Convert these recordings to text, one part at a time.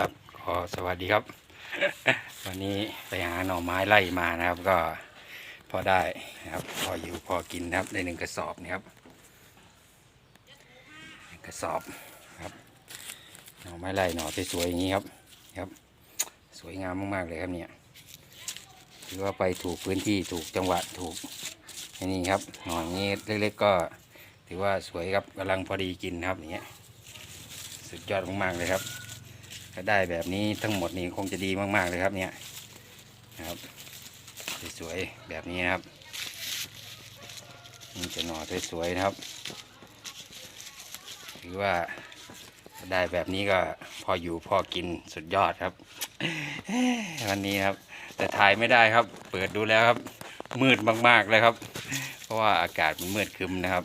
ครับขอสวัสดีครับ วันนี้ไปหาหน่อไม้ไล่มานะครับ ก็พอได้นะครับ พออยู่พอกินนะครับในหนึ่งกระสอบนี่ครับกระสอบครับ หน่อไม้ไล่หน่อสวยๆอย่างนี้ครับครับ สวยงามมากๆเลยครับเนี่ยถือว่าไปถูกพื้นที่ถูกจังหวะถูกอันนี้ครับหน่ออย่างนี้เล็กๆก็ถือว่าสวยครับกำลังพอดีกินนะครับอย่างเงี้ยสุดยอดมากๆเลยครับ ถ้าได้แบบนี้ทั้งหมดนี่คงจะดีมากๆเลยครับเนี่ยนะครับสวยๆแบบนี้นะครับนี่จะหน่อสวยๆนะครับถือว่าได้แบบนี้ก็พออยู่พอกินสุดยอดครับวันนี้ครับ แต่ถ่ายไม่ได้ครับ เปิดดูแล้วครับ มืดมากๆเลยครับ เพราะว่าอากาศมันมืดคึมนะครับ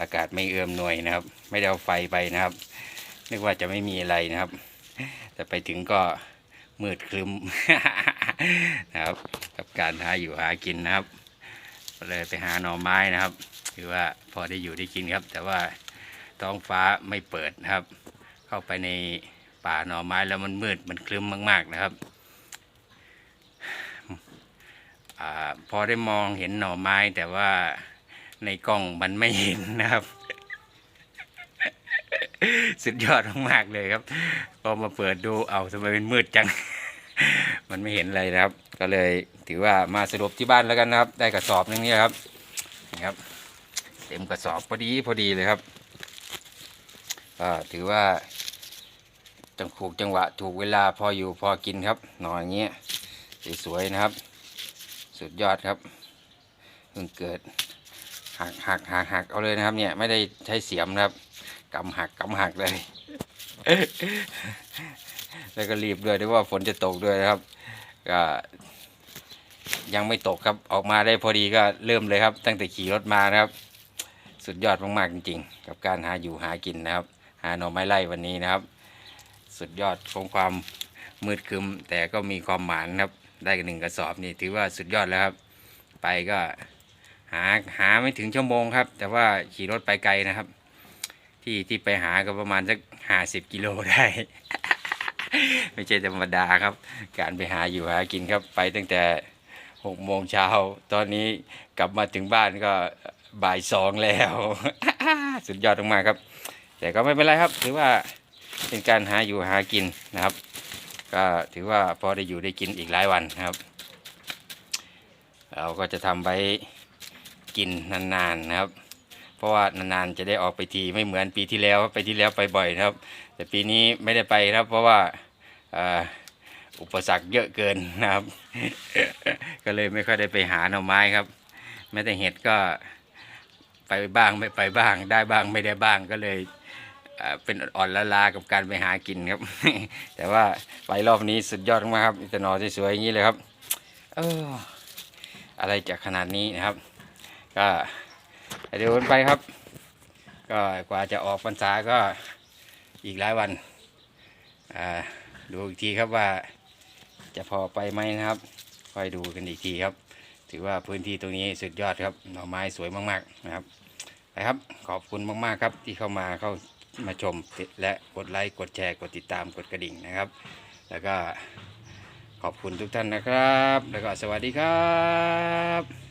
อากาศไม่เอื้อมหน่วยนะครับ ไม่ได้เอาไฟไปนะครับนึกว่าจะไม่มีอะไรนะครับ แต่ไปถึงก็มืดครึมนะครับ กับการหาอยู่หากินนะครับเลยไปหาหน่อไม้นะครับคือว่าพอได้อยู่ได้กินครับ แต่ว่าท้องฟ้าไม่เปิดนะครับ เข้าไปในป่าหน่อไม้แล้วมันมืดมันครึ้มมาก ๆนะครับอพอได้มองเห็นหน่อไม้แต่ว่าในกล้องมันไม่เห็นนะครับ สุดยอดมากๆเลยครับ พอมาเปิดดูเอาทำไมเป็นมืดจัง มันไม่เห็นอะไรนะครับ ก็เลยถือว่ามาสรุปที่บ้านแล้วกันนะครับ ได้กระสอบนึงนี่ครับนะครับ เต็มกระสอบพอดีพอดีเลยครับก็ถือว่าจังถูกจังหวะถูกเวลาพออยู่พอกินครับหน่ออย่างเงี้ยสวยๆนะครับ สุดยอดครับเพิ่งเกิดหักหักหักหักเอาเลยนะครับเนี่ยไม่ได้ใช้เสียมนะครับ กำหักกำหักเลย แล้วก็รีบด้วยด้วยว่าฝนจะตกด้วยนะครับ ก็ยังไม่ตกครับออกมาได้พอดีก็เริ่มเลยครับ ตั้งแต่ขี่รถมานะครับ สุดยอดมากๆจริง ๆ กับการหาอยู่หากินนะครับ หาหน่อไม้ไล่วันนี้นะครับ สุดยอดของความมืดคึมแต่ก็มีความหมานครับ ได้กันหนึ่งกระสอบนี่ถือว่าสุดยอดแล้วครับ ไปก็หาหาไม่ถึงชั่วโมงครับ แต่ว่าขี่รถไปไกลนะครับ ที่ที่ไปหาก็ประมาณสักห้าสิบกิโลได้ ไม่ใช่ธรรมดาครับ การไปหาอยู่หากินครับไปตั้งแต่หกโมงเช้า ตอนนี้กลับมาถึงบ้านก็บ่ายสองแล้ว สุดยอดมากๆครับ แต่ก็ไม่เป็นไรครับ ถือว่าเป็นการหาอยู่หากินนะครับ ก็ถือว่าพอได้อยู่ได้กินอีกหลายวันนะครับ เราก็จะทำไว้กินนานๆนะครับ เพราะว่านานๆจะได้ออกไปทีไม่เหมือนปีที่แล้วไปที่แล้วไปบ่อยนะครับ แต่ปีนี้ไม่ได้ไปครับ เพราะว่าอุปสรรคเยอะเกินนะครับ ก็เลยไม่ค่อยได้ไปหาหน่อไม้ครับแม้แต่เห็ดก็ไปบ้างไม่ไปบ้าง ได้บ้างไม่ได้บ้างก็เลยเป็นอ่อนละลากับการไปหากินครับ แต่ว่าไปรอบนี้สุดยอดมากครับอิตาหนอสวยๆอย่างนี้เลยครับเอออะไรจะขนาดนี้นะครับ ก็ เดี๋ยวไปครับ ก็กว่าจะออกพรรษาก็อีกหลายวันดูอีกทีครับว่าจะพอไปไหมนะครับค่อยดูกันอีกทีครับ ถือว่าพื้นที่ตรงนี้สุดยอดครับหน่อไม้สวยมากๆนะครับไปครับขอบคุณมากๆครับที่เข้ามาเข้ามาชมและกดไลค์กดแชร์กดติดตามกดกระดิ่งนะครับ แล้วก็ขอบคุณทุกท่านนะครับ แล้วก็สวัสดีครับ